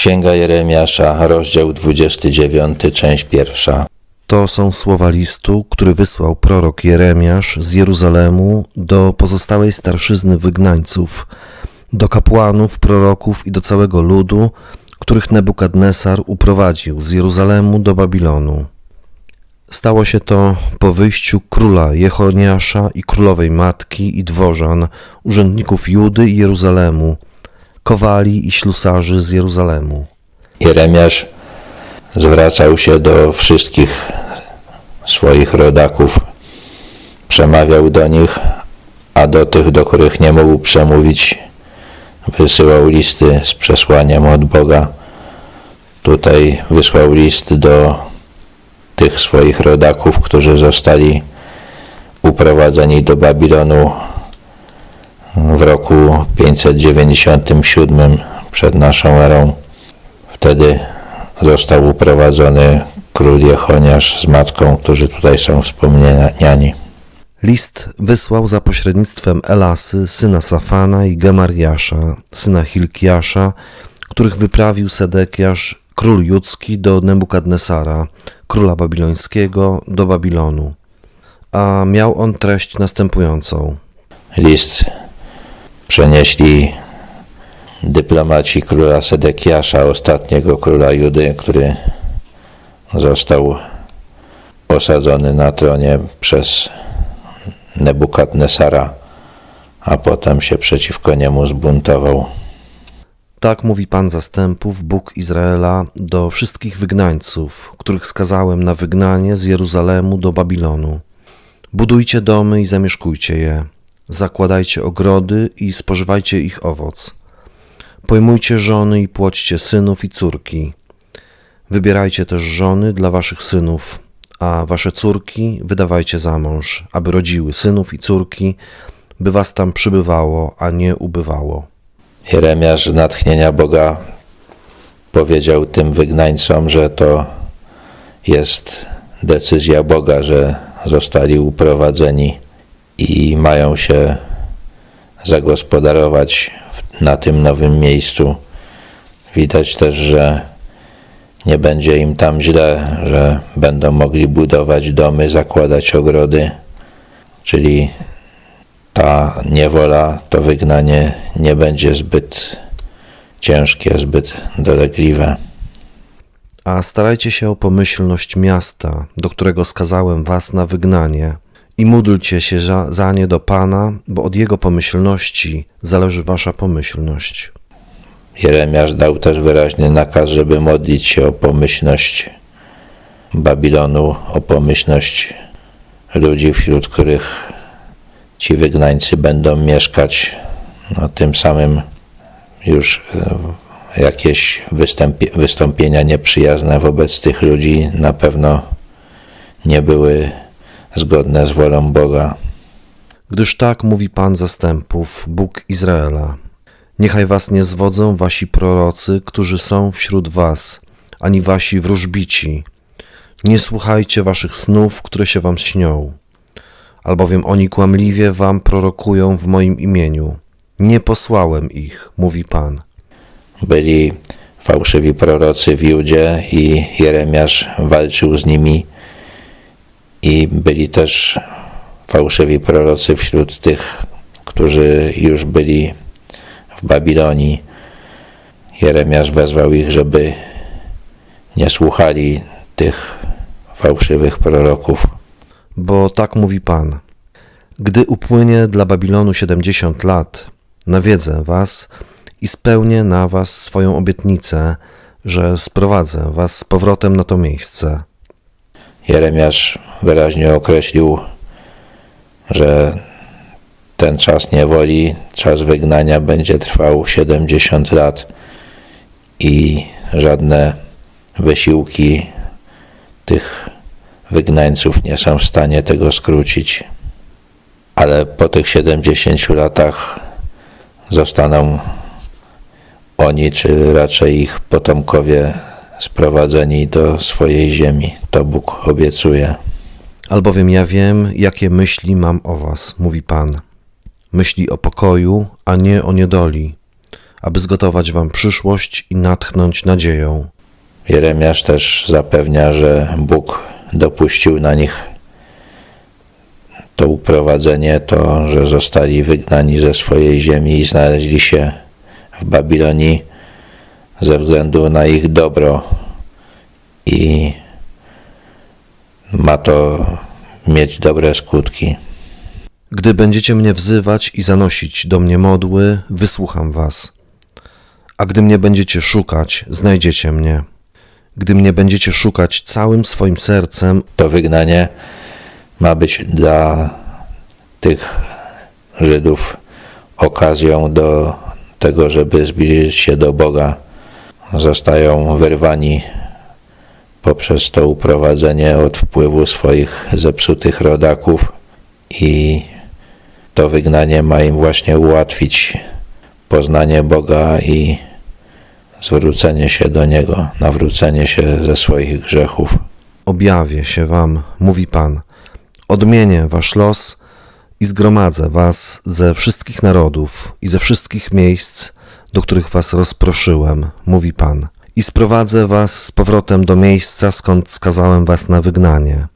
Księga Jeremiasza, rozdział 29, część pierwsza. To są słowa listu, który wysłał prorok Jeremiasz z Jeruzalemu do pozostałej starszyzny wygnańców, do kapłanów, proroków i do całego ludu, których Nebukadnesar uprowadził z Jeruzalemu do Babilonu. Stało się to po wyjściu króla Jechoniasza i królowej matki i dworzan, urzędników Judy i Jeruzalemu, kowali i ślusarzy z Jeruzalemu. Jeremiasz zwracał się do wszystkich swoich rodaków, przemawiał do nich, a do tych, do których nie mógł przemówić, wysyłał listy z przesłaniem od Boga. Tutaj wysłał list do tych swoich rodaków, którzy zostali uprowadzeni do Babilonu w roku 597 przed naszą erą. Wtedy został uprowadzony król Jechoniasz z matką, którzy tutaj są wspomniani. List wysłał za pośrednictwem Elasy, syna Safana i Gemariasza, syna Hilkiasza, których wyprawił Sedekiasz, król judzki, do Nebukadnesara, króla babilońskiego, do Babilonu. A miał on treść następującą. List przenieśli dyplomaci króla Sedekiasza, ostatniego króla Judy, który został osadzony na tronie przez Nebukadnesara, a potem się przeciwko niemu zbuntował. Tak mówi Pan zastępów, Bóg Izraela, do wszystkich wygnańców, których skazałem na wygnanie z Jeruzalemu do Babilonu. Budujcie domy i zamieszkujcie je, zakładajcie ogrody i spożywajcie ich owoc. Pojmujcie żony i płodźcie synów i córki. Wybierajcie też żony dla waszych synów, a wasze córki wydawajcie za mąż, aby rodziły synów i córki, by was tam przybywało, a nie ubywało. Jeremiasz natchnienia Boga powiedział tym wygnańcom, że to jest decyzja Boga, że zostali uprowadzeni i mają się zagospodarować na tym nowym miejscu. Widać też, że nie będzie im tam źle, że będą mogli budować domy, zakładać ogrody, czyli ta niewola, to wygnanie nie będzie zbyt ciężkie, zbyt dolegliwe. A starajcie się o pomyślność miasta, do którego skazałem was na wygnanie, i módlcie się za, za nie do Pana, bo od jego pomyślności zależy wasza pomyślność. Jeremiasz dał też wyraźny nakaz, żeby modlić się o pomyślność Babilonu, o pomyślność ludzi, wśród których ci wygnańcy będą mieszkać. No, tym samym już e, jakieś wystąpienia nieprzyjazne wobec tych ludzi na pewno nie były zgodne z wolą Boga. Gdyż tak mówi Pan zastępów, Bóg Izraela. Niechaj was nie zwodzą wasi prorocy, którzy są wśród was, ani wasi wróżbici. Nie słuchajcie waszych snów, które się wam śnią, albowiem oni kłamliwie wam prorokują w moim imieniu. Nie posłałem ich, mówi Pan. byli fałszywi prorocy w Judzie i Jeremiasz walczył z nimi i byli też fałszywi prorocy wśród tych, którzy już byli w Babilonii. Jeremiasz wezwał ich, żeby nie słuchali tych fałszywych proroków. Bo tak mówi Pan. Gdy upłynie dla Babilonu siedemdziesiąt lat, nawiedzę was i spełnię na was swoją obietnicę, że sprowadzę was z powrotem na to miejsce. Jeremiasz wyraźnie określił, że ten czas niewoli, czas wygnania będzie trwał 70 lat i żadne wysiłki tych wygnańców nie są w stanie tego skrócić. Ale po tych 70 latach zostaną oni, czy raczej ich potomkowie, sprowadzeni do swojej ziemi. To Bóg obiecuje. Albowiem ja wiem, jakie myśli mam o was, mówi Pan. Myśli o pokoju, a nie o niedoli, aby zgotować wam przyszłość i natchnąć nadzieją. Jeremiasz też zapewnia, że Bóg dopuścił na nich to uprowadzenie, to, że zostali wygnani ze swojej ziemi i znaleźli się w Babilonii ze względu na ich dobro i ma to mieć dobre skutki. Gdy będziecie mnie wzywać i zanosić do mnie modły, wysłucham was. A gdy mnie będziecie szukać, znajdziecie mnie. Gdy mnie będziecie szukać całym swoim sercem, To wygnanie ma być dla tych Żydów okazją do tego, żeby zbliżyć się do Boga. Zostają wyrwani poprzez to uprowadzenie od wpływu swoich zepsutych rodaków i to wygnanie ma im właśnie ułatwić poznanie Boga i zwrócenie się do Niego, nawrócenie się ze swoich grzechów. objawię się wam, mówi Pan. Odmienię wasz los i zgromadzę was ze wszystkich narodów i ze wszystkich miejsc, do których was rozproszyłem, mówi Pan. I sprowadzę was z powrotem do miejsca, skąd skazałem was na wygnanie.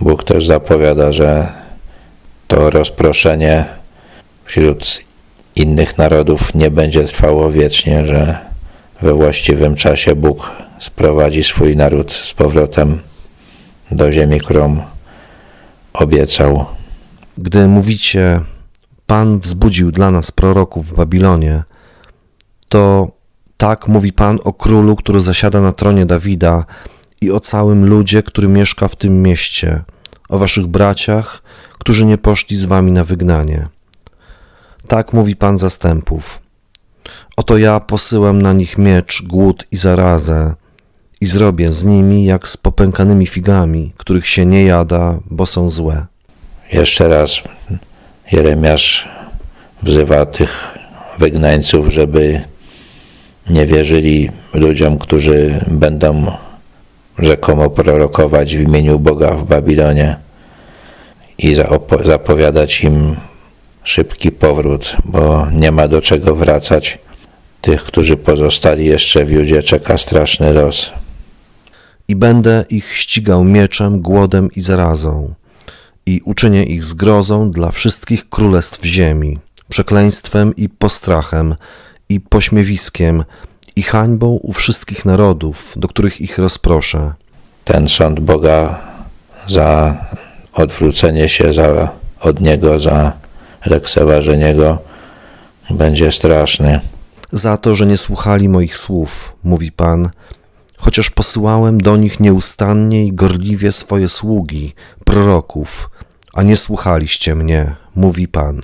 Bóg też zapowiada, że to rozproszenie wśród innych narodów nie będzie trwało wiecznie, że we właściwym czasie Bóg sprowadzi swój naród z powrotem do ziemi, którą obiecał. Gdy mówicie, Pan wzbudził dla nas proroków w Babilonie, to tak mówi Pan o królu, który zasiada na tronie Dawida i o całym ludzie, który mieszka w tym mieście, o waszych braciach, którzy nie poszli z wami na wygnanie. Tak mówi Pan zastępów. Oto ja posyłam na nich miecz, głód i zarazę i zrobię z nimi jak z popękanymi figami, których się nie jada, bo są złe. Jeszcze raz Jeremiasz wzywa tych wygnańców, żeby nie wierzyli ludziom, którzy będą rzekomo prorokować w imieniu Boga w Babilonie i zapowiadać im szybki powrót, bo nie ma do czego wracać. Tych, którzy pozostali jeszcze w Judzie, czeka straszny los. i będę ich ścigał mieczem, głodem i zarazą, i uczynię ich zgrozą dla wszystkich królestw ziemi, przekleństwem i postrachem, i pośmiewiskiem, i hańbą u wszystkich narodów, do których ich rozproszę. ten sąd Boga za odwrócenie się za, od Niego, za lekceważenie Go będzie straszny. Za to, że nie słuchali moich słów, mówi Pan, chociaż posyłałem do nich nieustannie i gorliwie swoje sługi, proroków, a nie słuchaliście mnie, mówi Pan.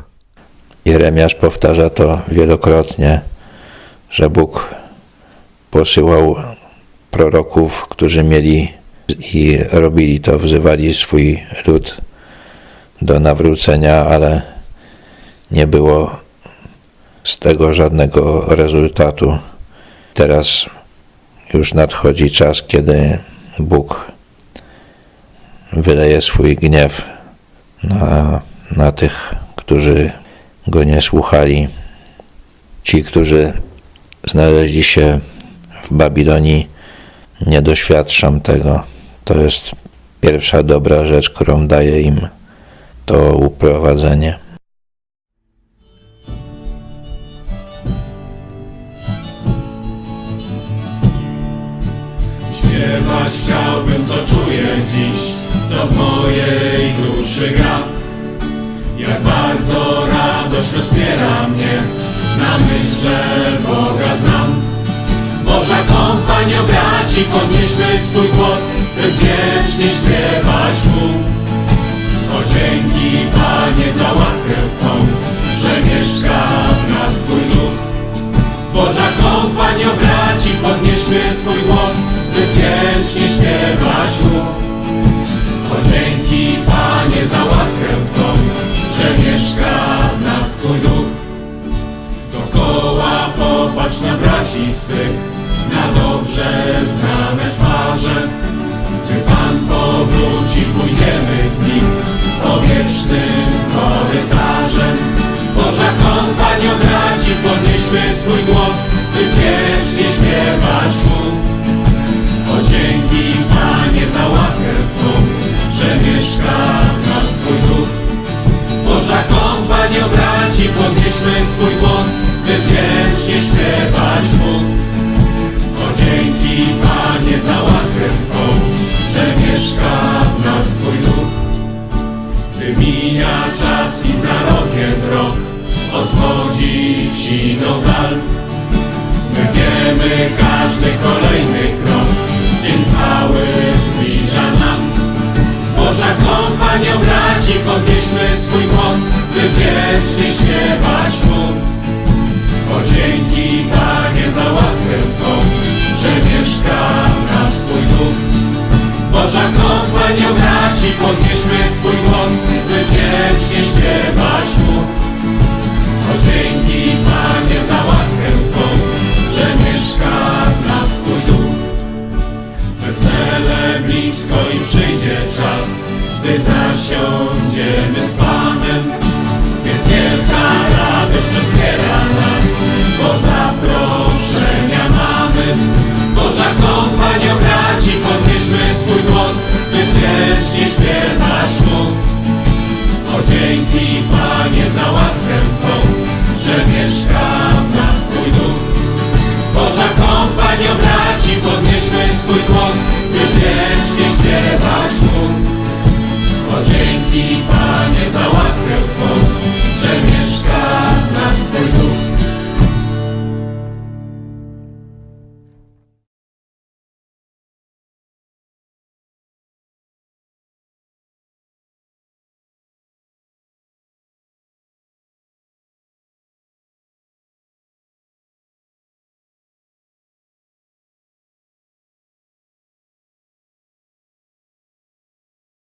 Jeremiasz powtarza to wielokrotnie, że Bóg posyłał proroków, którzy mieli i robili to, wzywali swój lud do nawrócenia, ale nie było z tego żadnego rezultatu. Teraz już nadchodzi czas, kiedy Bóg wyleje swój gniew na, na tych, którzy go nie słuchali. Ci, którzy znaleźli się w Babilonii, nie doświadczą tego. To jest pierwsza dobra rzecz, którą daje im to uprowadzenie. Śpiewać chciałbym, co czuję dziś, co w mojej duszy gra. Jak bardzo radość rozpiera mnie, na myśl, Boga znam. Boża kompanio braci, podnieśmy swój głos, by wdzięcznie śpiewać Mu. O dzięki Panie za łaskę Twą, że mieszka w nas Twój duch. Boża kompanio braci, podnieśmy swój Serio braci, podnieśmy swój głos, by wdzięcznie śpiewać Mu. O dzięki Panie za łaskę Twą, że mieszka w nas Twój duch. Gdy mija czas i za rokiem rok, odchodzi w siną dal. My wiemy każdy kolejny krok, też śpiewać mógł. O dzięki Panie za łaskę Twą, że mieszka w nas Twój duch. Boża kompanio braci, podnieśmy swój głos, Ty wiecznie śpiewać mógł. O dzięki Panie za łaskę Twą,